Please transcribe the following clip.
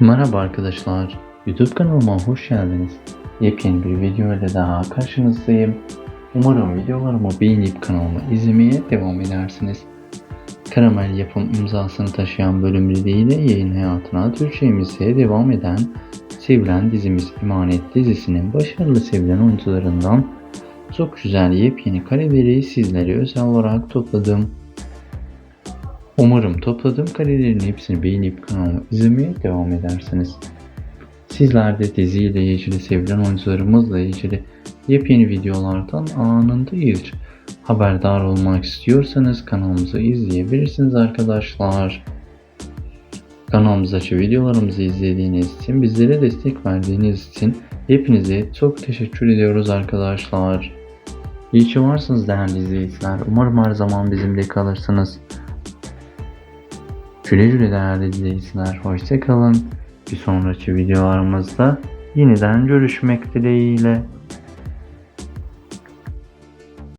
Merhaba arkadaşlar, YouTube kanalıma hoş geldiniz. Yepyeni bir video ile daha karşınızdayım. Umarım videolarımı beğenip kanalımı izlemeye devam edersiniz. Karamel yapım imzasını taşıyan bölümleriyle yayın hayatına Türkçemizde devam eden sevilen dizimiz Emanet dizisinin başarılı sevilen oyuncularından çok güzel yepyeni kareleri sizlere özel olarak topladım. Umarım topladığım karelerin hepsini beğenip kanalımı izlemeye devam edersiniz. Sizler de diziyle ilgili sevilen oyuncularımızla ilgili yepyeni videolardan anında ilk haberdar olmak istiyorsanız kanalımızı izleyebilirsiniz arkadaşlar. Kanalımızdaki videolarımızı izlediğiniz için, bizlere destek verdiğiniz için hepinize çok teşekkür ediyoruz arkadaşlar. İyi ki varsınız değerli izleyiciler. Umarım her zaman bizimle kalırsınız. Güle güle değerli izleyiciler. Hoşçakalın. Bir sonraki videolarımızda yeniden görüşmek dileğiyle.